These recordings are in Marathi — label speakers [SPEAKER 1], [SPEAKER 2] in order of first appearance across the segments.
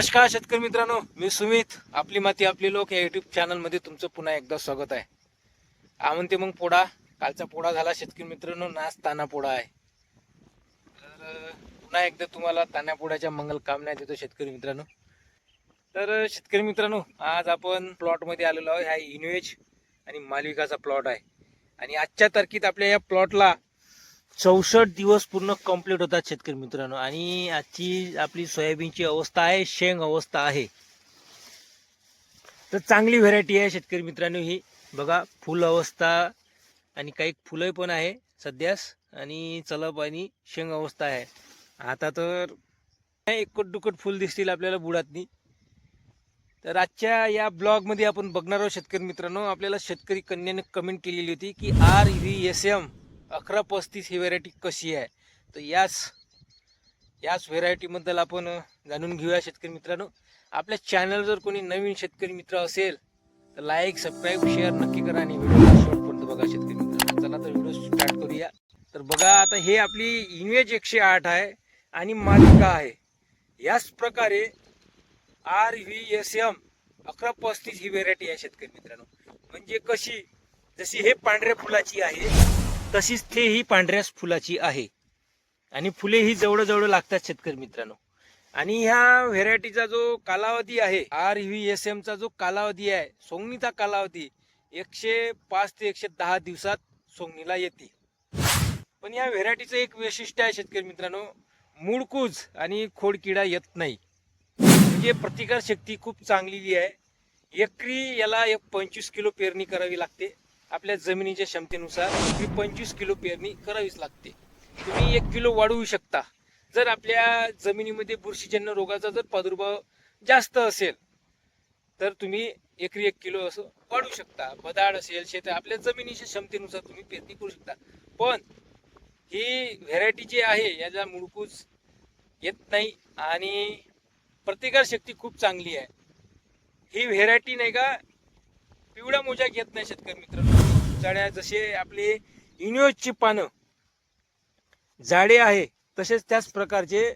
[SPEAKER 1] नमस्कार शेतकरी मित्रांनो मी सुमित. आपली माती आपली लोक या युट्यूब चॅनलमध्ये तुमचं पुन्हा एकदा स्वागत आहे. आमंते मग पोडा. कालचा पोडा झाला शेतकरी मित्रांनो नाच ताना पोडा आहे. तर पुन्हा एकदा तुम्हाला ताना पोडाच्या मंगल कामना देतो शेतकरी मित्रांनो. तर शेतकरी मित्रांनो आज आपण प्लॉटमध्ये आलेलो आहोत. हा इनवेज आणि मालविकाचा प्लॉट आहे. आणि आजच्या तारखेत आपल्या या प्लॉटला चौसष्ट दिवस पूर्ण कंप्लीट होतात शेतकरी मित्रांनो. आणि आजची आपली सोयाबीनची अवस्था आहे शेंग अवस्था आहे. तर चांगली व्हेरायटी आहे शेतकरी मित्रांनो ही. बघा फुल अवस्था आणि काही फुलं पण आहे सध्यास. आणि चलप आणि शेंग अवस्था आहे. आता तर एकट दुकट फुल दिसतील आपल्याला बुडातनी. तर आजच्या या ब्लॉगमध्ये आपण बघणार आहोत शेतकरी मित्रांनो आपल्याला शेतकरी कन्याने कमेंट केलेली होती की आर व्ही एस एम अकरा पस्तीस ही व्हेरायटी कशी आहे? तर याच याच व्हेरायटीबद्दल आपण जाणून घेऊया शेतकरी मित्रांनो. आपल्या चॅनल जर कोणी नवीन शेतकरी मित्र असेल तर लाईक सबस्क्राईब शेअर नक्की करा आणि व्हिडिओ शेवटपर्यंत बघा शेतकरी मित्रांनो. चला तर व्हिडिओ स्टार्ट करूया. तर बघा आता हे आपली इमेज एकशे आठ आहे आणि मालिका आहे. याच प्रकारे आर व्ही एस एम अकरा पस्तीस ही व्हेरायटी आहे शेतकरी मित्रांनो. म्हणजे कशी? जशी हे पांढऱ्या फुलाची आहे तशीच ते ही पांढऱ्या फुलाची आहे. आणि फुले ही जवळजवळ लागतात शेतकरी मित्रांनो. आणि ह्या व्हेरायटीचा जो कालावधी आहे आर व्ही एस एमचा जो कालावधी आहे सोंगणीचा कालावधी एकशे पाच ते एकशे दहा दिवसात सोंगणीला येते. पण या व्हेरायटीचं एक वैशिष्ट्य आहे शेतकरी मित्रांनो मूळकूज आणि खोडकिडा येत नाही. म्हणजे प्रतिकार शक्ती खूप चांगलेली आहे. एकरी याला एक पंचवीस किलो पेरणी करावी लागते. आपल्या जमिनीच्या क्षमतेनुसार ही पंचवीस किलो पेरणी करावीच लागते. तुम्ही एक किलो वाढवू शकता. जर आपल्या जमिनीमध्ये बुरशीजन्य रोगाचा जर प्रादुर्भाव जास्त असेल तर तुम्ही एकरी एक किलो असं वाढू शकता. बदाड असेल शेत आपल्या जमिनीच्या क्षमतेनुसार तुम्ही पेरणी करू शकता. पण ही व्हेरायटी जी आहे याचा मुळकूज येत नाही आणि प्रतिकार शक्ती खूप चांगली आहे. ही व्हेरायटी नाही का पिवळ्या मोजाक येत नाही शेतकरी मित्रांनो. जाड्या जसे आपले इन्योजची पानं झाडे आहे तसेच त्याच प्रकारचे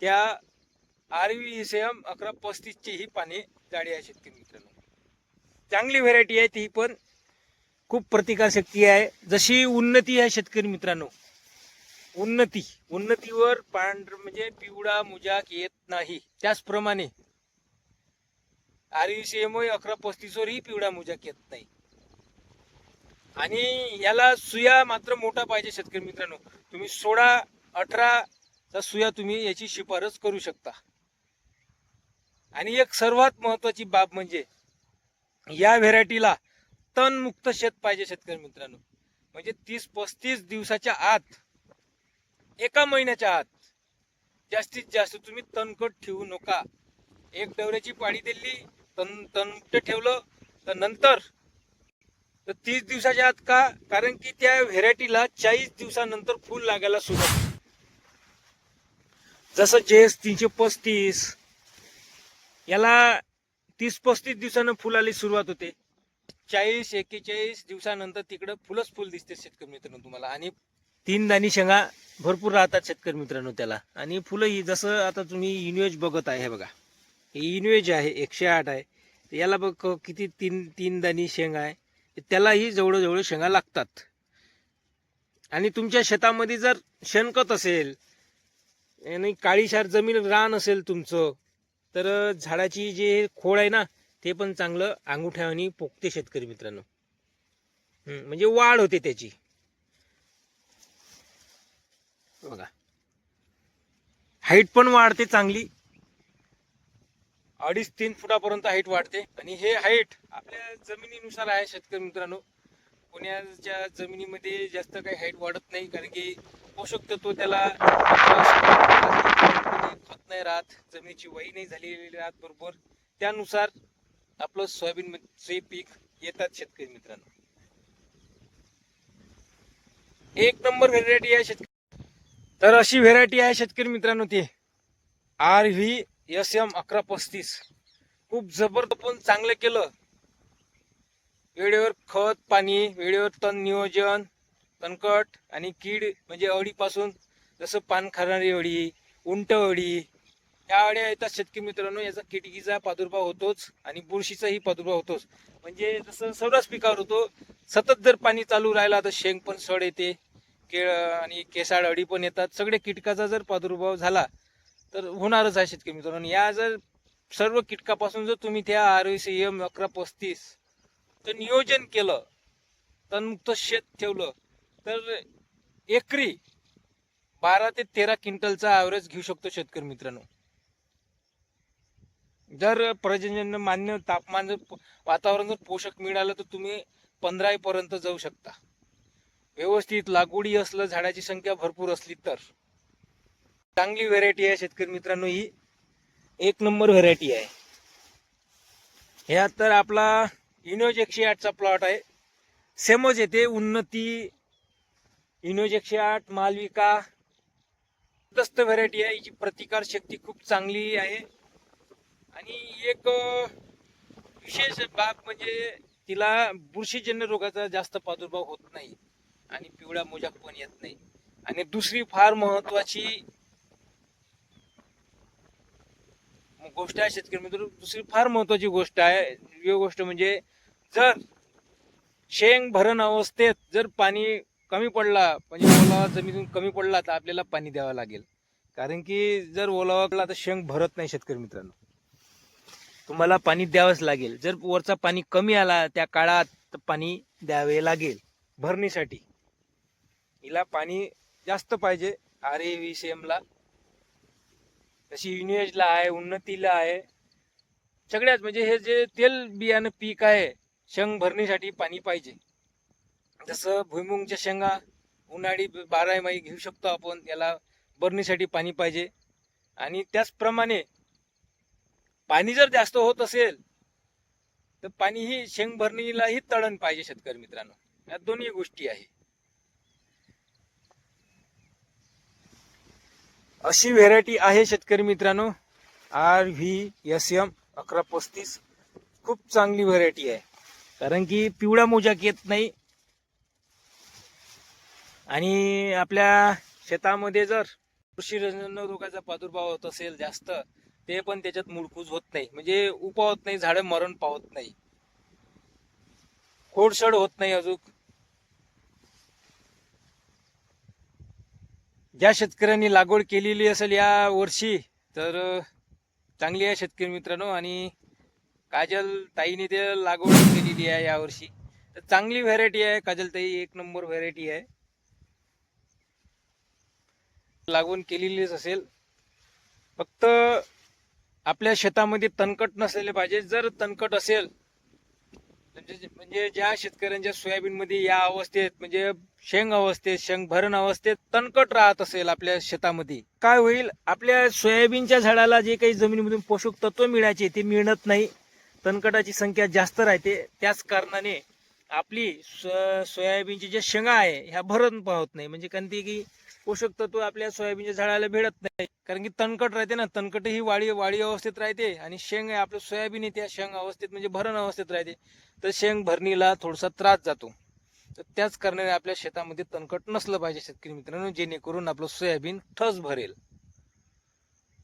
[SPEAKER 1] त्या आर व्ही एम अकरा पस्तीसची ही पाने जाडी आहे शेतकरी मित्रांनो. चांगली व्हेरायटी आहे ती पण. खूप प्रतिकारशक्ती आहे. जशी उन्नती आहे शेतकरी मित्रांनो उन्नती उन्नतीवर पांढर म्हणजे पिवळा मुजाक येत नाही. त्याचप्रमाणे आर एम अकरा पस्तीसवरही पिवळा मुजाक येत नाही. आणि याला सुया मात्र मोठा पाहिजे शेतकरी मित्रांनो. तुम्ही सोळा अठराचा सुया तुम्ही याची शिफारस करू शकता. आणि एक सर्वात महत्वाची बाब म्हणजे या व्हेरायटीला तणमुक्त शेत पाहिजे शेतकरी मित्रांनो. म्हणजे तीस पस्तीस दिवसाच्या आत एका महिन्याच्या आत जास्तीत जास्त तुम्ही तणकट ठेवू नका. एक डवऱ्याची पाळी दिली तण तणमुक्त ठेवलं तर नंतर तर तीस दिवसाच्या आत का? कारण की त्या व्हेरायटीला चाळीस दिवसानंतर फुल लागायला सुरुवात जसं जेस तीनशे पस्तीस याला तीस पस्तीस दिवसानं फुलाली सुरुवात होते. चाळीस एक्केचाळीस दिवसानंतर तिकडं फुलच फुल दिसते शेतकरी मित्रांनो तुम्हाला. आणि तीन दाणी शेंगा भरपूर राहतात शेतकरी मित्रांनो त्याला. आणि फुलं ही जसं आता तुम्ही इनवेज बघत आहे बघा. हे इनवेज आहे एकशे आठ आहे. याला बघ किती तीन तीन दाणी शेंगा आहे. त्यालाही जवळजवळ शेंगा लागतात. आणि तुमच्या शेतामध्ये जर शेणखत असेल आणि काळीशार जमीन रान असेल तुमचं तर झाडाची जे खोड आहे ना ते पण चांगलं अंगुठ्यावानी पोकते शेतकरी मित्रांनो. म्हणजे वाढ होते त्याची. बघा. हाईट पण वाढते चांगली. अडीच तीन फुटापर्यंत हाईट वाढते. आणि हे हाईट आपल्या जमिनीनुसार आहे शेतकरी मित्रांनो. पुण्याच्या जमिनीमध्ये जास्त काही हाईट वाढत नाही कारण की पोषक तत्व त्याला खत नाही राहत जमिनीची वाई नाही झालेली राहत बरोबर. त्यानुसार आपलं सोयाबीनचे पीक येतात शेतकरी मित्रांनो. एक नंबर व्हेरायटी आहे शेतकरी. तर अशी व्हेरायटी आहे शेतकरी मित्रांनो ती. आर व्ही एस एम अकरा पस्तीस. खूप जबरदस्त पण चांगलं केलं. वेळेवर खत पाणी वेळेवर तण नियोजन तणकट आणि कीड म्हणजे अळीपासून जसं पान खाणारी अळी उंट अळी ह्या अळ्या येतात शेतकरी मित्रांनो. याचा किटकीचा प्रादुर्भाव होतोच आणि बुरशीचाही प्रादुर्भाव होतोच. म्हणजे जसं सर्वच पिकावर होतो सतत जर पाणी चालू राहिला तर शेंग पण सड येते केळ आणि केसाळ अळी पण येतात. सगळे कीटकाचा जर प्रादुर्भाव झाला तर होणारच आहे शेतकरी मित्रांनो. या जर सर्व कीटकापासून जर तुम्ही त्या आर सी एम अकरा पस्तीस तर नियोजन केलं तणमुक्त शेत ठेवलं तर एकरी बारा ते तेरा क्विंटलचा ॲव्हरेज घेऊ शकतो शेतकरी मित्रांनो. जर प्रजनन मान्य तापमान जर वातावरण जर पोषक मिळालं तर तुम्ही पंधरा पर्यंत जाऊ शकता. व्यवस्थित लागवडी असलं झाडाची संख्या भरपूर असली तर. चांगली व्हेरायटी आहे शेतकरी मित्रांनो ही एक नंबर व्हेरायटी आहे. ह्या तर आपला इनोज एकशे आठचा प्लॉट आहे. सेमच येते उन्नती इनोज एकशे आठ मालविका दस्त व्हेरायटी आहे. हिची प्रतिकार शक्ती खूप चांगली आहे. आणि एक विशेष बाब म्हणजे तिला बुरशीजन्य रोगाचा जास्त प्रादुर्भाव होत नाही. आणि पिवळा मोजाक पण येत नाही. आणि दुसरी फार महत्वाची गोष्ट आहे शेतकरी मित्र दुसरी फार महत्वाची गोष्ट आहे. ही गोष्ट म्हणजे जर शेंग भरण अवस्थेत जर पाणी कमी पडला म्हणजे ओलावा जमिनीतून कमी पडला तर आपल्याला पाणी द्यावं लागेल. कारण की जर ओलावा पडला तर शेंग भरत नाही शेतकरी मित्रांनो. तुम्हाला पाणी द्यावंच लागेल. जर वरचा पाणी कमी आला त्या काळात तर पाणी द्यावे लागेल भरणीसाठी. हिला पाणी जास्त पाहिजे आर ए व्ही सी एमला तशी युनियजला आहे उन्नतीला आहे. सगळ्याच म्हणजे हे जे तेल बियाणं पीक आहे शेंग भरणीसाठी पाणी पाहिजे. जसं भुईमुंगच्या शेंगा उन्हाळी बारामाही घेऊ शकतो आपण याला भरणीसाठी पाणी पाहिजे. आणि त्याचप्रमाणे पाणी जर जास्त होत असेल तर पाणी ही शेंग भरणीलाही तळण पाहिजे शेतकरी मित्रांनो. या दोन्ही गोष्टी आहे. अशी व्हेरायटी आहे शेतकरी मित्रांनो. आर व्ही एस एम अकरा पस्तीस. खूप चांगली व्हेरायटी आहे. कारण की पिवळा मोजाक येत नाही. आणि आपल्या शेतामध्ये जर कृषीजन्य रोगाचा प्रादुर्भाव होत असेल जास्त ते पण त्याच्यात मुडकूज होत नाही. म्हणजे उपावत नाही झाडं मरण पावत नाही. खोडसड होत नाही अजून. ज्या शेतकऱ्यांनी लागवड केलेली असेल या वर्षी तर चांगली आहे शेतकरी मित्रांनो आणि काजल ताईने ते लागवड केलेली आहे यावर्षी तर चांगली व्हरायटी आहे काजल ताई एक नंबर व्हरायटी आहे. लागवड केलेलीच असेल. फक्त आपल्या शेतामध्ये तणकट नसलेले पाहिजे. जर तणकट असेल म्हणजे, म्हणजे ज्या शेतकऱ्यांच्या सोयाबीन मध्ये या अवस्थेत म्हणजे शेंग अवस्थेत शेंग भरण अवस्थेत तणकट राहत असेल आपल्या शेतामध्ये काय होईल? आपल्या सोयाबीनच्या झाडाला जे काही जमिनीमधून पोषक तत्व मिळायचे ते मिळत नाही. तणकटाची संख्या जास्त राहते. त्याच कारणाने आपली सो- सोयाबीनची जे शेंगा आहे ह्या भरण पाहत नाही. म्हणजे कारण ती की पोषक तत्व आपल्या सोयाबीनच्या झाडाला भेटत नाही. कारण की तणकट राहते ना तणकट ही वाळी वाळी अवस्थेत राहते आणि शेंग आहे आपलं सोयाबीन येते शेंग अवस्थेत म्हणजे भरण अवस्थेत राहते. तर शेंग भरणीला थोडासा त्रास जातो. तर त्याच कारणाने आपल्या शेतामध्ये तणकट नसलं पाहिजे शेतकरी मित्रांनो जेणेकरून आपलं सोयाबीन ठस भरेल.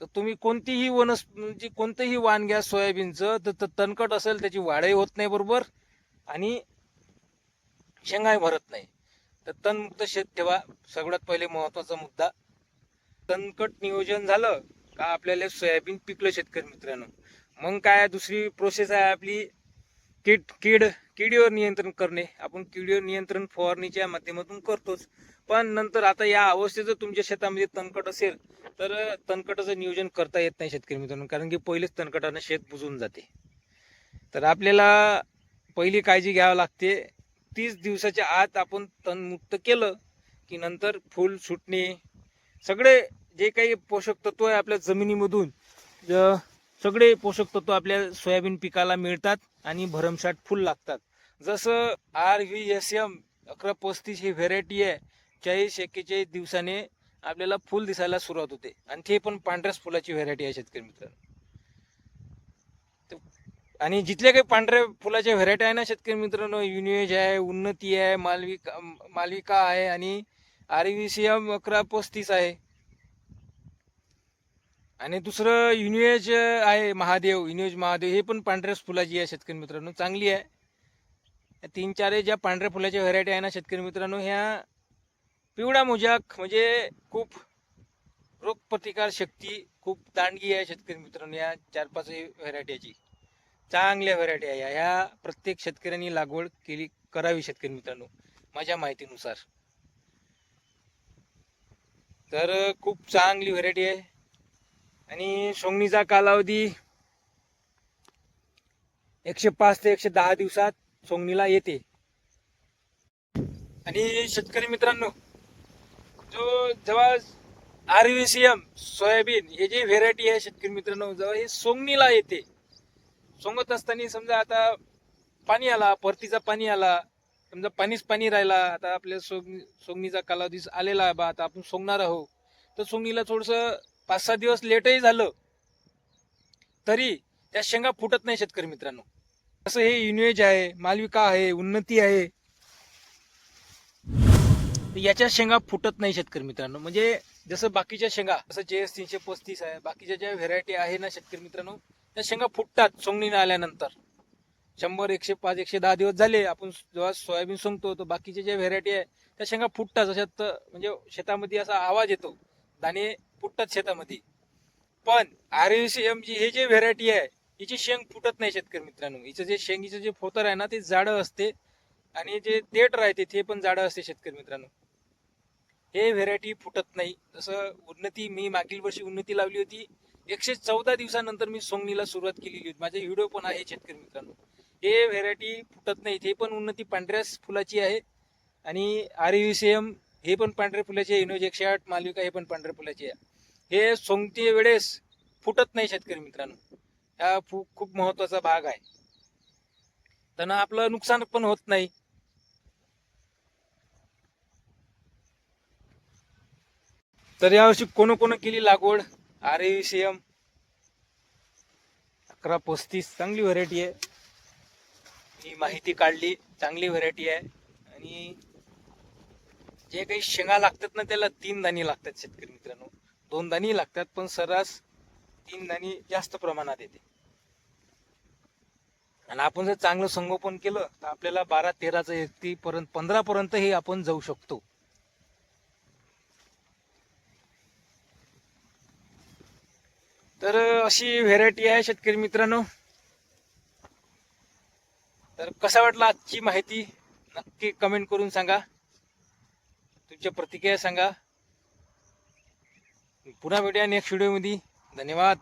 [SPEAKER 1] तर तुम्ही कोणतीही वनस म्हणजे कोणतंही वाण घ्या सोयाबीनचं तर तणकट असेल त्याची वाढही होत नाही बरोबर आणि शेंगाही भरत नाही. तर तणमुक्त शेत ठेवा. सगळ्यात पहिले महत्त्वाचा मुद्दा तणकट नियोजन झालं का आपल्याला सोयाबीन पिकलं शेतकरी मित्रांनो? मग काय दुसरी प्रोसेस आहे आपली कीड कीड किडीवर नियंत्रण करणे. आपण किडीवर नियंत्रण फवारणीच्या माध्यमातून करतोच. पण नंतर आता या अवस्थेत जर तुमच्या शेतामध्ये तणकट असेल तर तणकटाचं नियोजन करता येत नाही शेतकरी मित्रांनो कारण की पहिलेच तणकटानं शेत बुजून जाते. तर आपल्याला पहिली काळजी घ्यावी लागते. तीस दिवसाच्या आत आपण तणमुक्त केलं की नंतर फूल सुटणे सगळे जे काही पोषक तत्व आहे आपल्या जमिनीमधून सगळे पोषक तत्व आपल्या सोयाबीन पिकाला मिळतात आणि भरमसाठ फुल लागतात. जसं आर व्ही एस एम अकरा पस्तीस ही व्हेरायटी आहे चाळीस एक्केचाळीस दिवसाने आपल्याला फुल दिसायला सुरुवात होते. आणि ते पण पांढऱ्याच फुलाची व्हेरायटी आहे शेतकरी मित्रांनो. आणि जिथल्या काही पांढऱ्या फुलाच्या व्हरायटी आहे ना शेतकरी मित्रांनो युनिएज आहे उन्नती आहे मालविका मालविका आहे आणि आर सी एम अकरा पस्तीस आहे. आणि दुसरं युनिएज आहे महादेव युनिएज महादेव हे पण पांढऱ्या फुलाची आहे शेतकरी मित्रांनो चांगली आहे. तीन चार ज्या पांढऱ्या फुलाच्या व्हरायटी आहे ना शेतकरी मित्रांनो ह्या पिवळा मोजाक म्हणजे खूप रोगप्रतिकार शक्ती खूप दांडगी आहे शेतकरी मित्रांनो या चार पाच व्हरायटीची चांगल्या व्हरायटी आहे. या. ह्या प्रत्येक शेतकऱ्यांनी लागवड केली करावी शेतकरी मित्रांनो माझ्या माहितीनुसार. तर खूप चांगली व्हरायटी आहे. आणि सोंगणीचा कालावधी एकशे पाच ते एकशे दहा दिवसात सोंगणीला येते. आणि शेतकरी मित्रांनो जो जेव्हा आर व्ही सी एम सोयाबीन हे जे व्हेरायटी आहे शेतकरी मित्रांनो जेव्हा हे सोंगणीला येते. सोंगत असताना समजा आता पाणी आला परतीचा पाणी आला समजा पाणीच पाणी राहिला आता आपल्या सोंग सोंगणीचा कालावधी आलेला आहे बा आता आपण सोंगणार आहोत. तर सोंगणीला थोडंसं पाच सहा दिवस लेटही झालं तरी त्या शेंगा फुटत नाही शेतकरी मित्रांनो. असं हे युनिवेज आहे मालविका आहे उन्नती आहे. याच्या शेंगा फुटत नाही शेतकरी मित्रांनो. म्हणजे जसं बाकीच्या शेंगा जसं जे एस तीनशे पस्तीस आहे बाकीच्या ज्या व्हेरायटी आहे ना शेतकरी मित्रांनो त्या शेंगा फुटतात सोंगणीनं आल्यानंतर. शंभर एकशे पाच एकशे दहा दिवस झाले आपण जेव्हा सोयाबीन सोंगतो तर बाकीच्या जे व्हेरायटी आहे त्या शेंगा फुटतात. जशात म्हणजे शेतामध्ये असा आवाज येतो. दाणे फुटतात शेतामध्ये. पण आर एम जी हे जे व्हेरायटी आहे हिची शेंग फुटत नाही शेतकरी मित्रांनो. हिचं जे शेंगीचं जे फोतर आहे ना ते जाडं असते. आणि जे देठ राहते ते पण जाडं असते शेतकरी मित्रांनो. हे व्हेरायटी फुटत नाही. जसं उन्नती मी मागील वर्षी उन्नती लावली होती. एकशे चौदा दिवसानंतर मी सोंगणीला सुरुवात केलेली होती. माझे व्हिडिओ पण आहे शेतकरी मित्रांनो. हे व्हेरायटी फुटत नाही. हे पण उन्नती पांढऱ्या फुलाची आहे. आणि आर एम हे पण पांढऱ्या फुलाची आहे. इनोज एकशे आठ मालविका हे पण पांढऱ्या फुलाची आहे. हे सोंगती वेळेस फुटत नाही शेतकरी मित्रांनो. हा फु- खूप महत्त्वाचा भाग आहे. त्यांना आपलं नुकसान पण होत नाही. तर यावर्षी कोण कोण केली लागवड? आर एम अकरा पस्तीस चांगली व्हरायटी आहे. ही माहिती काढली चांगली व्हरायटी आहे. आणि जे काही शेंगा लागतात ना त्याला तीन दाणी लागतात शेतकरी मित्रांनो. दोन दाणी लागतात पण सर्रास तीन दाणी जास्त प्रमाणात येते. आणि आपण जर चांगलं संगोपन केलं तर आपल्याला बारा तेराचं एकतीपर्यंत पंधरापर्यंत हे आपण जाऊ शकतो. तर अशी व्हेरायटी आहे शेतकरी मित्रांनो. तर कसा वाटला आजची माहिती नक्की कमेंट करून सांगा. तुमच्या प्रतिक्रिया सांगा. पुन्हा भेटूया नेक्स्ट व्हिडिओमध्ये धन्यवाद.